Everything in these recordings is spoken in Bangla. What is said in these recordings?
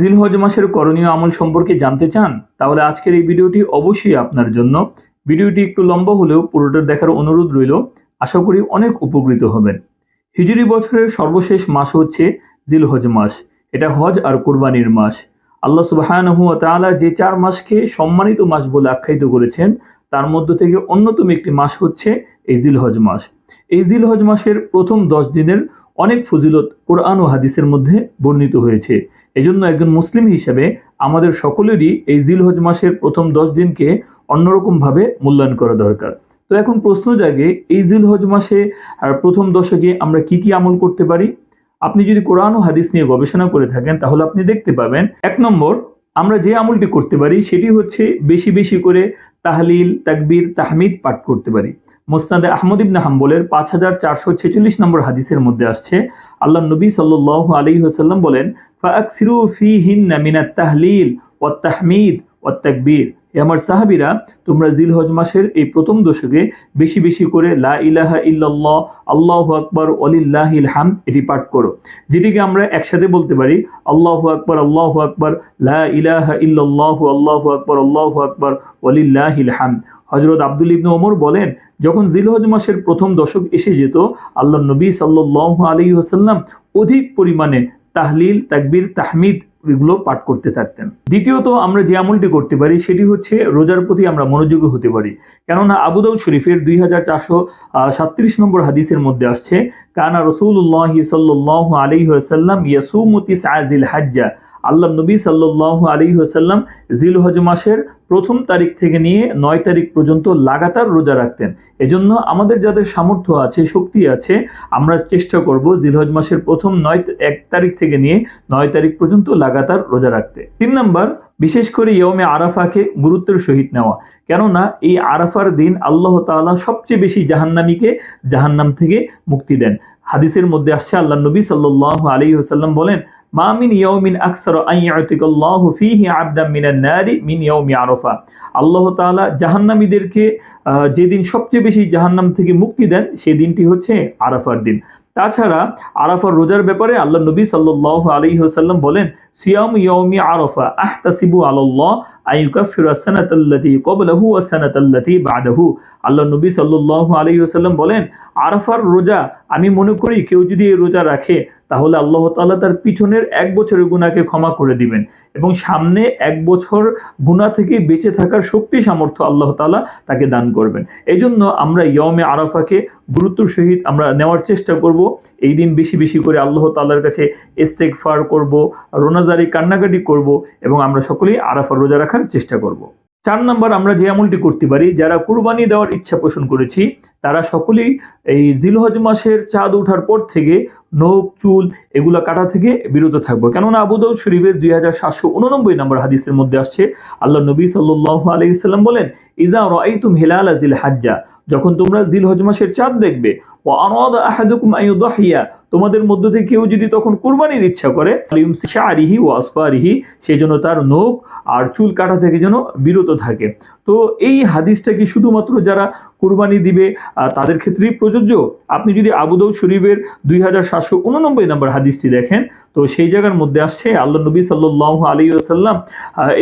জিলহজ মাসের করণীয় আমল সম্পর্কে জানতে চান, তাহলে আজকের এই ভিডিওটি অবশ্যই আপনার জন্য। ভিডিওটি একটু লম্বা হলেও পুরোটা দেখার অনুরোধ রইল। আশা করি অনেক উপকৃত হবেন। হিজুরি বছরের সর্বশেষ মাস হচ্ছে জিলহজ মাস। এটা হজ আর কোরবানির মাস। আল্লাহ তাআলা যে চার মাসকে সম্মানিত মাস বলে আখ্যায়িত করেছেন, তার মধ্য থেকে অন্যতম একটি মাস হচ্ছে এই জিলহজ মাস। এই জিলহজ মাসের প্রথম দশ দিনের অনেক ফজিলত কোরআন ও হাদিসের মধ্যে বর্ণিত হয়েছে। এজন্য একজন মুসলিম হিসাবে আমাদের সকলেরই এই জিলহজ মাসের প্রথম দশ দিনকে অন্যরকমভাবে মূল্যায়ন করা দরকার। তো এখন প্রশ্ন জাগে এই জিলহজ মাসে আর প্রথম দশকে আমরা কি কি আমল করতে পারি? আপনি যদি কোরআন ও হাদিস নিয়ে গবেষণা করে থাকেন, তাহলে আপনি দেখতে পাবেন, এক নম্বর আমরা যে আমলটি করতে পারি, সেটি হচ্ছে বেশি বেশি করে তাহলিল, তাকবির, তাহমিদ পাঠ করতে পারি। মোস্তাদে আহমদ ইবনা হাম্বলের পাঁচ হাজার চারশো ছেচল্লিশ নম্বর হাদিসের মধ্যে আসছে। আল্লাহ নবী সাল্লাহ আলী হাসাল্লাম বলেন, ফাকসিরু ফি হিন্না মিনাত তাহলিল ও তাহমিদ ও তাকবীর। হে আমার সাহাবিরা, তোমরা জিলহজ মাসের এই প্রথম দশকে বেশি বেশি করে লা ইলাহা ইল্লাল্লাহ, আল্লাহ আকবর অলিল্লাহিল হাম এটি পাঠ করো। যেটিকে আমরা একসাথে বলতে পারি, আল্লাহ আকবর আল্লাহ আকবর, লা ইলাহা ইল্লাল্লাহ, আল্লাহু আকবর আল্লাহু আকবর অলিল্লাহিল হাম হজরত আব্দুল ইবনু ওমর বলেন, যখন জিলহজ মাসের প্রথম দশক এসে যেত আল্লাহ নবী সাল্লাহ আলী হোসাল্লাম অধিক পরিমাণে তাহলিল, তাকবির, তাহমিদ এগুলো পাঠ করতে থাকতেন দ্বিতীয়ত আমরা যে আমলটি করতে পারি, সেটি হচ্ছে রোজার প্রতি আমরা মনোযোগী হতে পারি। কেননা আবুদাউ শরীফের দুই হাজার চারশো সাতত্রিশ নম্বর হাদিসের মধ্যে আসছে, কানা রসুল্লাহ সাল্লাহ আলী সাল্লাম ইয়াসুমতি সাজিল হাজ্জা। আল্লাহ নবী সাল্লাহ আলী সাল্লাম জিল হজ মাসের প্রথম তারিখ থেকে নিয়ে নয় তারিখ পর্যন্ত লাগাতার রোজা রাখতেন। এজন্য আমাদের যাদের সামর্থ্য আছে, শক্তি আছে, আমরা চেষ্টা করব জিলহজ মাসের প্রথম নয় এক তারিখ থেকে নিয়ে নয় তারিখ পর্যন্ত লাগাতার রোজা রাখতে। তিন নম্বর বিশেষ করে ইয়মে আরাফাকে গুরুত্বের সহিত নেওয়া। কেননা এই আরাফার দিন আল্লাহ তাআলা সবচেয়ে বেশি জাহান্নামীকে জাহান্নাম থেকে মুক্তি দেন। হাদিসের মধ্যে আসছে, আল্লাহ নবী সাল্লাহ আলী হোসাল্লাম বলেন, মা মিন ইয়াউমিন আকসার আইয়াতিকাল্লাহু ফীহি আবদাম মিন ইয়াউমি আরাফা। আল্লাহ তাআলা জাহান্নামীদেরকে যেদিন সবচেয়ে বেশি জাহান্নাম থেকে মুক্তি দেন সেই দিনটি হচ্ছে আরাফার দিন। তাছাড়া আরাফার রোজার ব্যাপারে আল্লাহ নবী সাল্লাহ আলী হোসাল্লাম বলেন, সিয়াম ইয়মি আরফা আহতাসিবু আল্লাহ আইকা ফিরাসানাতাল্লাতি কবলাহু আসানাতাল্লাতি বাদহু। আল্লাহ নবী সাল্লাহ আলী হোসাল্লাম বলেন, আরাফার রোজা আমি মনে করি কেউ যদি এই রোজা রাখে তাহলে আল্লাহ তাআলা তার পিছনের এক বছরের গুণাকে ক্ষমা করে দিবেন। এবং সামনে এক বছর গুণা থেকে বেঁচে থাকার শক্তি সামর্থ্য আল্লাহ তালা তাকে দান করবেন। এই জন্য আমরা ইয়মে আরাফাকে গুরুত্বর সহিত আমরা নেওয়ার চেষ্টা করব। এই দিন বেশি বেশি করে আল্লাহ তাল্লার কাছে এস্তেক ফার করব রোনাজারি কান্নাকাটি করব এবং আমরা সকলেই আরাফার রোজা রাখার চেষ্টা করব। চার নম্বর আমরা যে আমলটি করতে পারি, যারা কুরবানি দেওয়ার ইচ্ছা পোষণ করেছি, তারা সকলেই এই জিলহজ মাসের চাঁদ ওঠার পর থেকে নখ, চুল এগুলা কাটা থেকে বিরত থাকব। কেননা আবুদাউদ শরীফের দুই হাজার সাতশো উননব্বই নম্বর হাদিসের মধ্যে আসছে আল্লাহ নবী সাল্লাহ আলাইসাল্লাম বলেন, ইজা রাইতুম হিলাল জিল হাজ্জা যখন তোমরা জিল হজ মাসের চাঁদ দেখবে ও আনাদ আহাদুকুম আইয়ুদাহিয়া তোমাদের মধ্য থেকে কেউ যদি তখন কুরবানির ইচ্ছা করে শারিহি ও আসফারিহি সেই জন্য তার নখ আর চুল কাটা থেকে যেন বিরত থাকে। তো এই হাদিসটা কি শুধুমাত্র যারা কুরবানি দিবে তাদের ক্ষেত্রেই প্রযোজ্য? আপনি যদি আবুদৌ শরীফের দুই হাজার সাতশো উননব্বই নম্বর হাদিসটি দেখেন, তো সেই জায়গার মধ্যে আসছে আল্লাহ নবী সাল্লাহ আলী আসাল্লাম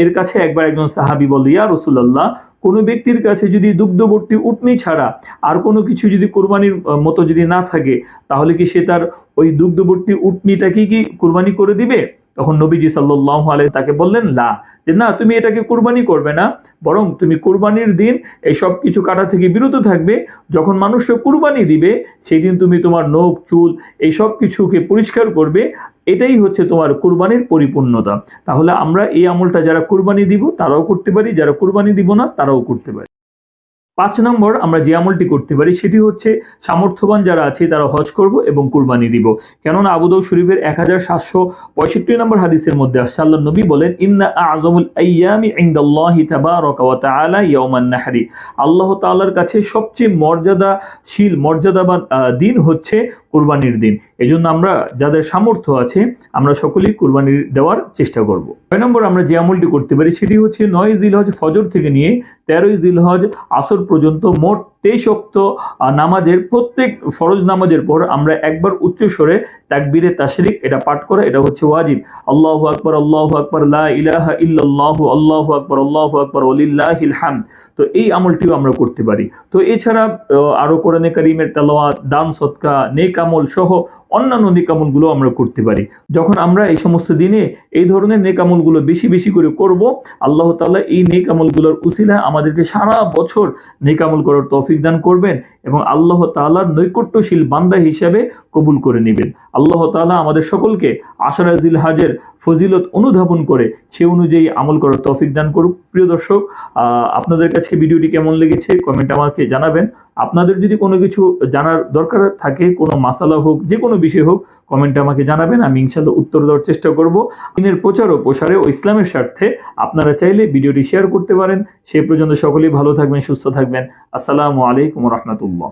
এর কাছে একবার একজন সাহাবি বল, ইয়া রসুল্লাহ কোনো ব্যক্তির কাছে যদি দুগ্ধবর্তী উটনি ছাড়া আর কোনো কিছু যদি কোরবানির মতো যদি না থাকে, তাহলে কি সে তার ওই দুগ্ধবর্তী উটনিটাকে কি কোরবানি করে দিবে? তখন নবীজি সাল্লাহ আলাই তাকে বললেন, লা। যে, না, তুমি এটাকে কোরবানি করবে না, বরং তুমি কোরবানির দিন এই সব কিছু কাটা থেকে বিরত থাকবে। যখন মানুষকে কুরবানি দিবে, সেই দিন তুমি তোমার নখ, চুল এই সব কিছুকে পরিষ্কার করবে। এটাই হচ্ছে তোমার কুরবানির পরিপূর্ণতা। তাহলে আমরা এই আমলটা যারা কোরবানি দিব, তারাও করতে পারি, যারা কোরবানি দিব না, তারাও করতে পারি। পাঁচ নম্বর আমরা যে আমলটি করতে পারি সেটি হচ্ছে সামর্থ্যবান যারা আছে তারা হজ করব এবং কুরবানি দিব। কেননা আবুদৌ শরীফের এক হাজার সাতশো পঁয়ষট্টি নম্বর হাদিসের মধ্যে আসছে আল্লাহ নবী বলেন, ইন্না আজমুল তাআলা ইয়াউমান নাহরি। আল্লাহ তাআলার কাছে সবচেয়ে মর্যাদাশীল, মর্যাদাবান দিন হচ্ছে কুরবানির দিন। এজন্য আমরা যাদের সামর্থ্য আছে, আমরা সকলেই কুরবানি দেওয়ার চেষ্টা করব। ছয় নম্বর আমরা যে আমলটি করতে পারি সেটি হচ্ছে নয় জিলহজ ফজর থেকে নিয়ে তেরোই জিলহজ আসর পর্যন্ত মোট তেইশ অক্ত নামাজের প্রত্যেক ফরজ নামাজের পর আমরা একবার উচ্চ স্বরে তাকবীরে তাশরিক এটা পাঠ করা এটা হচ্ছে ওয়াজিব। আল্লাহু আকবার আল্লাহু আকবার ইলাহা ইল্লাল্লাহু আল্লাহু আকবার আল্লাহু আকবার ওয়ালিল্লাহিল হামদ। তো এই আমলটিও আমরা করতে পারি। তো এছাড়া আহ, আরও কোরআনে কারিমের তেলাওয়াত দান সৎকা নেক আমল সহ অন্যান্য নেক আমলগুলো আমরা করতে পারি। যখন আমরা এই সমস্ত দিনে এই ধরনের নেক আমলগুলো বেশি বেশি করে করব আল্লাহ তাআলা এই নেক আমলগুলোর উসিলা আমাদেরকে সারা বছর নেক আমল করার তৌফিক দান করবেন এবং আল্লাহ তালার নৈকট্যশীল বান্দা হিসেবে কবুল করে নেবেন। আল্লাহ তালা আমাদের সকলকে আশরাজিল হাজের ফজিলত অনুধাবন করে সে অনুযায়ী আমল করার তৌফিক দান করুক। প্রিয় দর্শক আপনাদের কাছে ভিডিওটি কেমন লেগেছে কমেন্ট আমাকে জানাবেন। আপনাদের যদি কোনো কিছু জানার দরকার থাকে, কোনো মাসালা হোক, যে কোনো বিষয় হোক, কমেন্টে আমাকে জানাবেন, আমি ইনশাল্লাহ উত্তর দেওয়ার চেষ্টা করব। দিনের প্রচার ও প্রসারে ও ইসলামের স্বার্থে আপনারা চাইলে ভিডিওটি শেয়ার করতে পারেন। সে পর্যন্ত সকলেই ভালো থাকবেন, সুস্থ থাকবেন। আসসালামু আলাইকুম রহমতুল্লাহ।